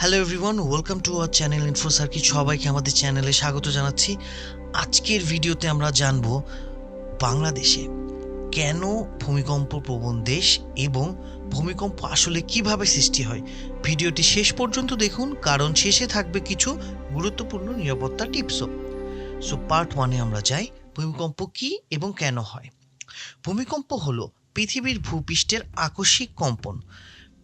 Hello everyone welcome to our channel info circuit সবাইকে আমাদের চ্যানেলে স্বাগত জানাচ্ছি। আজকের ভিডিওতে আমরা জানব বাংলাদেশে কেন ভূমিকম্প প্রবণ দেশ এবং ভূমিকম্প আসলে কীভাবে সৃষ্টি হয়? ভিডিওটি শেষ পর্যন্ত দেখুন, কারণ শেষে থাকবে কিছু গুরুত্বপূর্ণ নিরাপত্তা টিপসও। সো পার্ট ওয়ানে আমরা যাই। ভূমিকম্প কি এবং কেন হয়? ভূমিকম্প হলো পৃথিবীর ভূপৃষ্ঠের আকস্মিক কম্পন।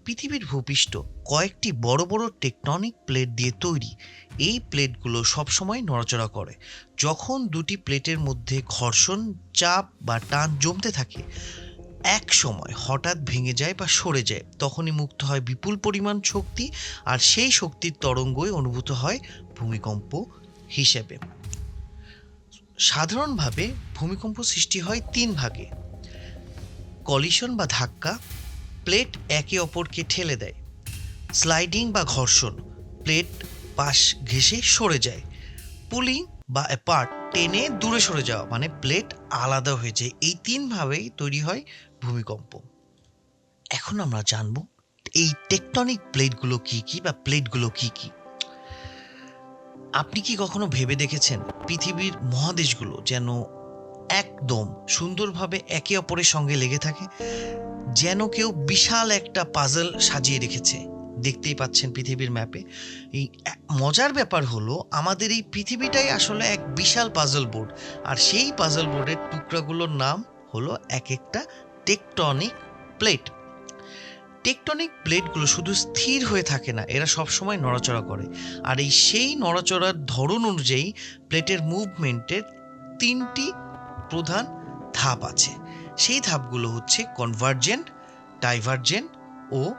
পৃথিবীর ভূপৃষ্ঠ কয়েকটি বড় বড় টেকটনিক প্লেট দিয়ে তৈরি। এই প্লেটগুলো সবসময় নড়াচড়া করে। যখন দুটি প্লেটের মধ্যে ঘর্ষণ, চাপ বা টান জমতে থাকে, এক সময় হঠাৎ ভেঙে যায় বা সরে যায়, তখনই মুক্ত হয় বিপুল পরিমাণ শক্তি আর সেই শক্তির তরঙ্গই অনুভূত হয় ভূমিকম্প হিসেবে। সাধারণভাবে ভূমিকম্প সৃষ্টি হয় তিন ভাগে। কলিশন বা ধাক্কা, প্লেট একে অপরকে ঠেলে দেয়। স্লাইডিং বা ঘর্ষণ, প্লেট পাশ ঘেঁষে সরে যায়। পুলিং বা অ্যাপার্ট টেনে দূরে সরে যাওয়া মানে প্লেট আলাদা হয়ে যায়। এই তিনভাবেই তৈরি হয় ভূমিকম্প। এখন আমরা জানব, এই টেকটনিক প্লেটগুলো কি কি বা প্লেটগুলো কি কি? আপনি কি কখনো ভেবে দেখেছেন পৃথিবীর মহাদেশগুলো যেন একদম সুন্দরভাবে একে অপরের সঙ্গে লেগে থাকে? যেন কেউ বিশাল একটা পাজল সাজিয়ে রেখেছে। দেখতেই পাচ্ছেন পৃথিবীর ম্যাপে এই মজার ব্যাপার হলো, আমাদের এই পৃথিবীটাই আসলে এক বিশাল পাজল বোর্ড আর সেই পাজল বোর্ডের টুকরাগুলোর নাম হলো এক একটা টেকটনিক প্লেট টেকটনিক প্লেটগুলো শুধু স্থির হয়ে থাকে না, এরা সবসময় নড়াচড়া করে। আর এই সেই নড়াচড়ার ধরন অনুযায়ী প্লেটের মুভমেন্টের তিনটি প্রধান ধাপ আছে। সেই ধাপগুলো হচ্ছে কনভার্জেন্ট, ডাইভার্জেন্ট ও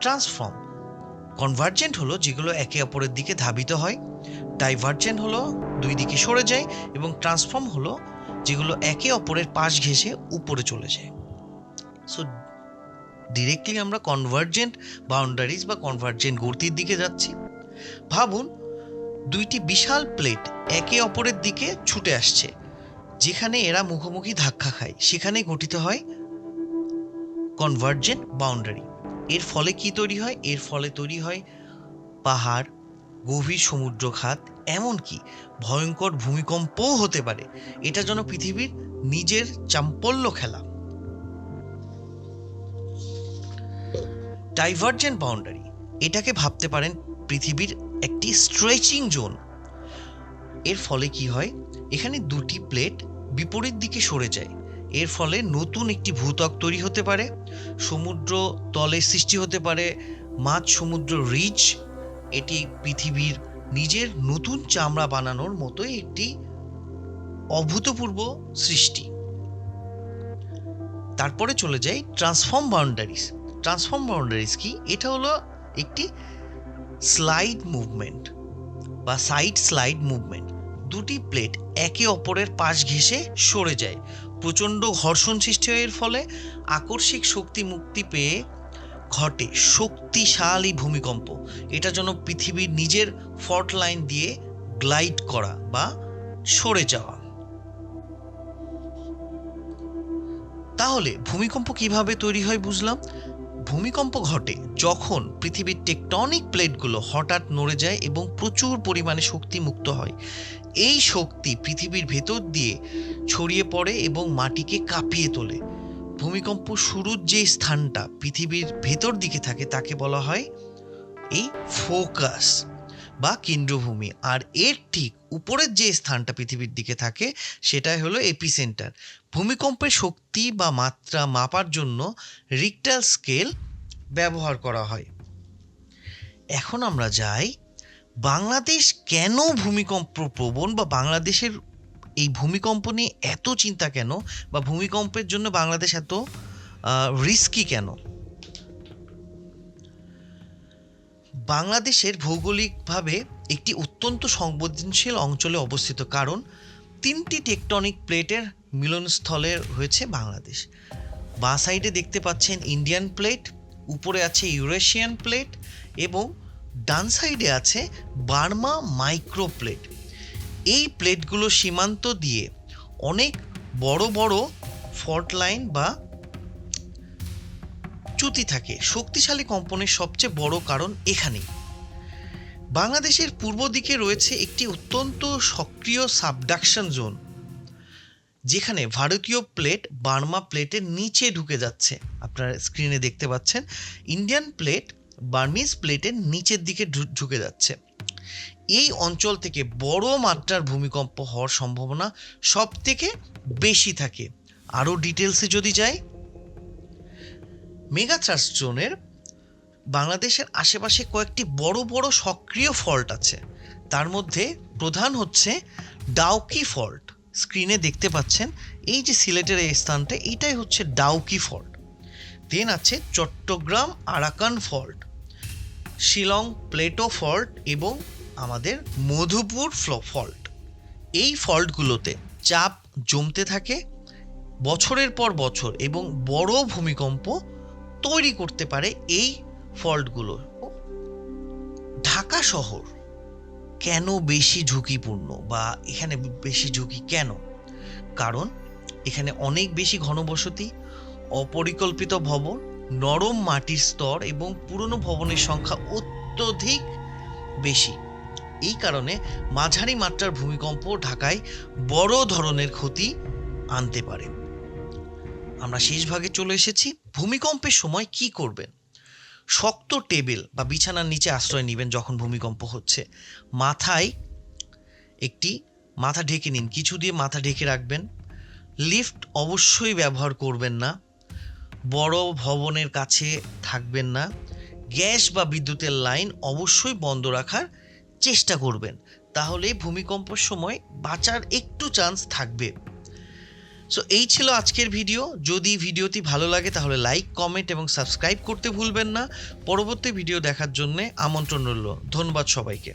ট্রান্সফর্ম। কনভার্জেন্ট হলো যেগুলো একে অপরের দিকে ধাবিত হয়, ডাইভার্জেন্ট হলো দুই দিকে সরে যায় এবং ট্রান্সফর্ম হলো যেগুলো একে অপরের পাশ ঘেঁষে উপরে চলে যায়। সো ডিরেক্টলি আমরা কনভার্জেন্ট বাউন্ডারিজ বা কনভার্জেন্ট গতির দিকে যাচ্ছি। ভাবুন, দুইটি বিশাল প্লেট একে অপরের দিকে ছুটে আসছে, যেখানে এরা মুখোমুখি ধাক্কা খায়। সেখানে গঠিত হয় কনভার্জেন্ট বাউন্ডারি এর ফলে কি তৈরি হয়? এর ফলে তৈরি হয় পাহাড়, গভীর সমুদ্র খাত এমনকি ভয়ঙ্কর ভূমিকম্পও হতে পারে। এটা যেন পৃথিবীর নিজের চাম্পল্য খেলা। ডাইভার্জেন্ট বাউন্ডারি এটাকে ভাবতে পারেন পৃথিবীর একটি স্ট্রেচিং জোন এর ফলে কি হয়? এখানে দুটি প্লেট বিপরীত দিকে সরে যায়। এর ফলে নতুন একটি ভূত্বক তৈরি হতে পারে, সমুদ্র তলে সৃষ্টি হতে পারে, মাঝ সমুদ্র রিচ। এটি পৃথিবীর নিজের নতুন চামড়া বানানোর মতোই একটি অভূতপূর্ব সৃষ্টি। তারপরে চলে যাই ট্রান্সফর্ম বাউন্ডারিজ ট্রান্সফর্ম বাউন্ডারিজ কি? এটা হলো একটি স্লাইড মুভমেন্ট বা সাইড স্লাইড মুভমেন্ট দুটি প্লেট একে অপরের পাশ ঘেঁষে সরে যায়। প্রচণ্ড ঘর্ষণ সৃষ্টি হয় এর ফলে। আকস্মিক শক্তি মুক্তি পেয়ে ঘটে শক্তিশালী ভূমিকম্প। এটা যেন পৃথিবীর নিজের ফল্ট লাইন দিয়ে গ্লাইড করা বা সরে যাওয়া। তাহলে ভূমিকম্প কীভাবে তৈরি হয় বুঝলাম? ভূমিকম্প ঘটে যখন পৃথিবীর টেকটনিক প্লেটগুলো হঠাৎ নড়ে যায় এবং প্রচুর পরিমাণে শক্তি মুক্ত হয়। এই শক্তি পৃথিবীর ভেতর দিয়ে ছড়িয়ে পড়ে এবং মাটিকে কাঁপিয়ে তোলে। ভূমিকম্প শুরুর যে স্থানটা পৃথিবীর ভেতর দিকে থাকে তাকে বলা হয় এই ফোকাস। বা কেন্দ্রভূমি। আর এর ঠিক উপরের যে স্থানটা পৃথিবীর দিকে থাকে, সেটাই হলো এপিসেন্টার। ভূমিকম্পের শক্তি বা মাত্রা মাপার জন্য রিক্টাল স্কেল ব্যবহার করা হয়। এখন আমরা যাই, বাংলাদেশ কেন ভূমিকম্প প্রবণ বা বাংলাদেশের এই ভূমিকম্প নিয়ে এত চিন্তা কেন? বা ভূমিকম্পের জন্য বাংলাদেশ এত রিস্কি কেন? বাংলাদেশের ভৌগোলিকভাবে একটি অত্যন্ত সংবেদনশীল অঞ্চলে অবস্থিত, কারণ তিনটি টেকটনিক প্লেটের মিলনস্থলে হয়েছে বাংলাদেশ। বাঁ সাইডে দেখতে পাচ্ছেন ইন্ডিয়ান প্লেট, উপরে আছে ইউরেশিয়ান প্লেট এবং ডান সাইডে আছে বার্মা মাইক্রো প্লেট। এই প্লেটগুলো সীমান্ত দিয়ে অনেক বড় বড় ফল্ট লাইন বা চ্যুতি থাকে। শক্তিশালী কম্পনের সবচেয়ে বড় কারণ এখানেই। বাংলাদেশের পূর্ব দিকে রয়েছে একটি অত্যন্ত সক্রিয় সাবডাকশন জোন, যেখানে ভারতীয় প্লেট বার্মা প্লেটের নিচে ঢুকে যাচ্ছে। আপনারা স্ক্রিনে দেখতে পাচ্ছেন, ইন্ডিয়ান প্লেট বার্মিজ প্লেটের নিচের দিকে ঢুকে যাচ্ছে। এই অঞ্চল থেকে বড় মাত্রার ভূমিকম্প হওয়ার সম্ভাবনা সব থেকে বেশি থাকে। আরও ডিটেলসে যদি যাই মেগাথ্রাস্ট জোনের বাংলাদেশের আশেপাশে কয়েকটি বড় বড় সক্রিয় ফল্ট আছে। তার মধ্যে প্রধান হচ্ছে ডাউকি ফল্ট। স্ক্রিনে দেখতে পাচ্ছেন, এই যে সিলেটের এই স্থানটা, এইটাই হচ্ছে ডাউকি ফল্ট। দেন আছে Chattogram Arakan fault, Shillong plateau fault এবং আমাদের মধুপুর ফ্ল- ফল্ট। এই ফল্টগুলোতে চাপ জমতে থাকে, বছরের পর বছর এবং বড় ভূমিকম্প তৈরি করতে পারে এই ফল্টগুলো। ঢাকা শহর কেন বেশি ঝুঁকিপূর্ণ বা এখানে বেশি ঝুঁকি কেন? কারণ এখানে অনেক বেশি ঘনবসতি, অপরিকল্পিত ভবন, নরম মাটির স্তর এবং পুরনো ভবনের সংখ্যা অত্যধিক বেশি। এই কারণে মাঝারি মাত্রার ভূমিকম্প ঢাকায় বড় ধরনের ক্ষতি আনতে পারে। আমরা শেষ ভাগে চলে এসেছি। ভূমিকম্পের সময় কি করবেন? শক্ত টেবিল বা বিছানার নিচে আশ্রয় নেবেন যখন ভূমিকম্প হচ্ছে। মাথায় একটি মাথা ঢেকে নিন, কিছু দিয়ে মাথা ঢেকে রাখবেন। লিফট অবশ্যই ব্যবহার করবেন না। বড় ভবনের কাছে থাকবেন না। গ্যাস বা বিদ্যুতের লাইন অবশ্যই বন্ধ রাখার চেষ্টা করবেন। তাহলে ভূমিকম্পের সময় বাঁচার একটু চান্স থাকবে। সো এই ছিল আজকের ভিডিও যদি ভিডিওটি ভালো লাগে, তাহলে লাইক কমেন্ট এবং সাবস্ক্রাইব করতে ভুলবেন না। পরবর্তী ভিডিও দেখার জন্যে আমন্ত্রণ রইল। ধন্যবাদ সবাইকে।